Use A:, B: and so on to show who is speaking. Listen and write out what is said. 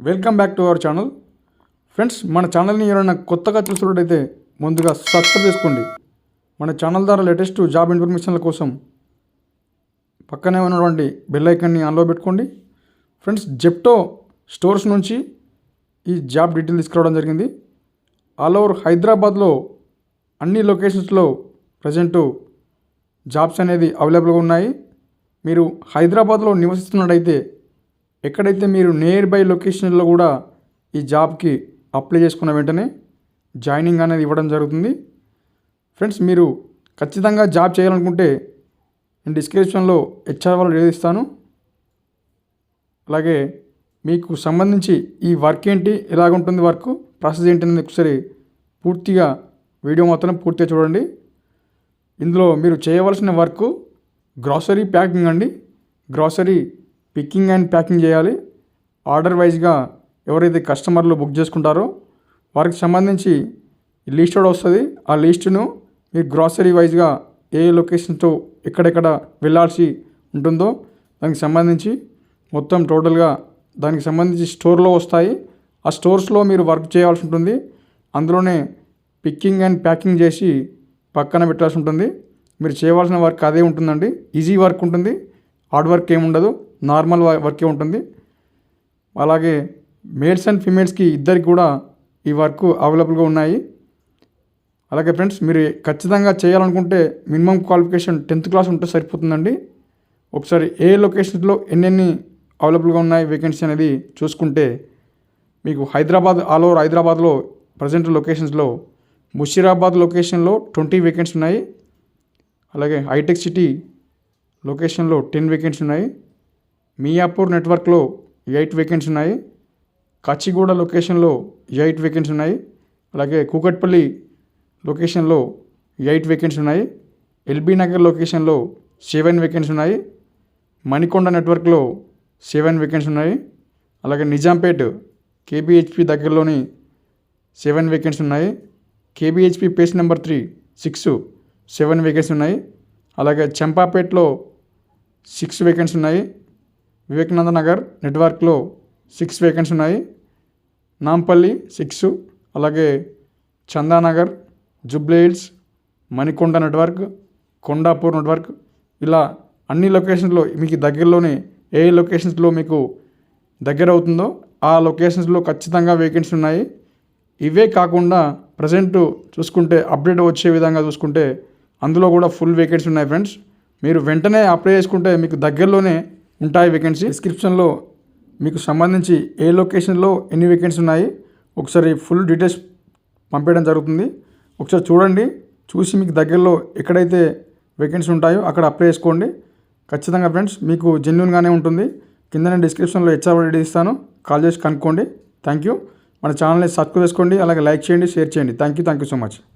A: Welcome back to our channel friends మన ఛానల్ని ఎవరైనా కొత్తగా చూసినట్టయితే ముందుగా సబ్స్క్రైబ్ చేసుకోండి. మన ఛానల్ ద్వారా లేటెస్ట్ జాబ్ ఇన్ఫర్మేషన్ల కోసం పక్కనే ఉన్నటువంటి బెల్ ఐకాన్ని ఆన్లో పెట్టుకోండి. ఫ్రెండ్స్ జెప్టో స్టోర్స్ నుంచి ఈ జాబ్ డీటెయిల్ తీసుకురావడం జరిగింది. ఆల్ ఓవర్ హైదరాబాద్లో అన్ని లొకేషన్స్లో ప్రజెంటు జాబ్స్ అనేది అవైలబుల్గా ఉన్నాయి. మీరు హైదరాబాద్లో నివసిస్తున్నట్టయితే ఎక్కడైతే మీరు నియర్ బై లొకేషన్లో కూడా ఈ జాబ్కి అప్లై చేసుకున్న వెంటనే జాయినింగ్ అనేది ఇవ్వడం జరుగుతుంది. ఫ్రెండ్స్ మీరు ఖచ్చితంగా జాబ్ చేయాలనుకుంటే నేను డిస్క్రిప్షన్లో హెచ్ఆర్ వాళ్ళు ఇస్తాను అలాగే మీకు సంబంధించి ఈ వర్క్ ఏంటి ఎలాగుంటుంది వర్క్ ప్రాసెస్ ఏంటి అనేది ఒకసారి పూర్తిగా వీడియో మాత్రం పూర్తిగా చూడండి. ఇందులో మీరు చేయవలసిన వర్క్ గ్రాసరీ ప్యాకింగ్ అండి. గ్రాసరీ పికింగ్ అండ్ ప్యాకింగ్ చేయాలి. ఆర్డర్ వైజ్గా ఎవరైతే కస్టమర్లు బుక్ చేసుకుంటారో వారికి సంబంధించి లిస్ట్ కూడా వస్తుంది. ఆ లిస్టును మీరు గ్రాసరీ వైజ్గా ఏ లొకేషన్తో ఎక్కడెక్కడ వెళ్ళాల్సి ఉంటుందో దానికి సంబంధించి మొత్తం టోటల్గా దానికి సంబంధించి స్టోర్లో వస్తాయి. ఆ స్టోర్స్లో మీరు వర్క్ చేయాల్సి ఉంటుంది. అందులోనే పిక్కింగ్ అండ్ ప్యాకింగ్ చేసి పక్కన పెట్టాల్సి ఉంటుంది. మీరు చేయవలసిన వర్క్ అదే ఉంటుందండి. ఈజీ వర్క్ ఉంటుంది. హార్డ్ వర్క్ ఏమి ఉండదు నార్మల్ వర్కే ఉంటుంది. అలాగే మేల్స్ అండ్ ఫీమేల్స్కి ఇద్దరికి కూడా ఈ వర్క్ అవైలబుల్గా ఉన్నాయి. అలాగే ఫ్రెండ్స్ మీరు ఖచ్చితంగా చేయాలనుకుంటే మినిమం క్వాలిఫికేషన్ టెన్త్ క్లాస్ ఉంటే సరిపోతుందండి. ఒకసారి ఏ లొకేషన్స్లో ఎన్నెన్ని అవైలబుల్గా ఉన్నాయి వేకెన్సీ అనేది చూసుకుంటే మీకు హైదరాబాద్ ఆల్ ఓవర్ హైదరాబాద్లో ప్రజెంట్ లొకేషన్స్లో ముషీరాబాద్ లొకేషన్లో ట్వంటీ వేకెన్సీ ఉన్నాయి. అలాగే హైటెక్ సిటీ లొకేషన్లో టెన్ వేకెన్సీ ఉన్నాయి. మియాపూర్ నెట్వర్క్లో ఎయిట్ వేకెన్సీ ఉన్నాయి. కాచిగూడ లొకేషన్లో ఎయిట్ వేకెన్సీ ఉన్నాయి. అలాగే కూకట్పల్లి లొకేషన్లో ఎయిట్ వేకెన్సీ ఉన్నాయి. ఎల్బీ నగర్ లొకేషన్లో సెవెన్ వేకెన్సీ ఉన్నాయి. మణికొండ నెట్వర్క్లో సెవెన్ వేకెన్సీ ఉన్నాయి. అలాగే నిజాంపేట్ కేబిహెచ్పి దగ్గరలోని సెవెన్ వేకెన్సీ ఉన్నాయి. KBHP phase number three six seven vacancy ఉన్నాయి. అలాగే చంపాపేట్లో సిక్స్ వేకెన్సీ ఉన్నాయి. వివేకానంద నగర్ నెట్వర్క్లో సిక్స్ వేకెన్సీ ఉన్నాయి. నాంపల్లి సిక్స్ అలాగే Chandanagar Jubilee Hills Manikonda network Kondapur network. ఇలా అన్ని లొకేషన్స్లో మీకు దగ్గరలోనే ఏ లొకేషన్స్లో మీకు దగ్గర అవుతుందో ఆ లొకేషన్స్లో ఖచ్చితంగా వేకెన్సీ ఉన్నాయి. ఇవే కాకుండా ప్రజెంట్ చూసుకుంటే అప్డేట్ వచ్చే విధంగా చూసుకుంటే అందులో కూడా ఫుల్ వేకెన్సీ ఉన్నాయి ఫ్రెండ్స్ మీరు వెంటనే అప్లై చేసుకుంటే మీకు దగ్గరలోనే ఉంటాయి వేకెన్సీ డిస్క్రిప్షన్లో మీకు సంబంధించి ఏ లొకేషన్లో ఎన్ని వేకెన్సీ ఉన్నాయి ఒకసారి ఫుల్ డీటెయిల్స్ పంపించడం జరుగుతుంది. ఒకసారి చూడండి చూసి మీకు దగ్గరలో ఎక్కడైతే వేకెన్సీ ఉంటాయో అక్కడ అప్లై చేసుకోండి. ఖచ్చితంగా ఫ్రెండ్స్ మీకు జెన్యున్గానే ఉంటుంది. కింద నేను డిస్క్రిప్షన్లో హెచ్ఆర్ రెడీ ఇస్తాను. కాల్ చేసి కనుక్కోండి. థ్యాంక్ యూ మన ఛానల్ని సబ్స్క్రైబ్ చేసుకోండి అలాగే లైక్ చేయండి షేర్ చేయండి. Thank you thank you so much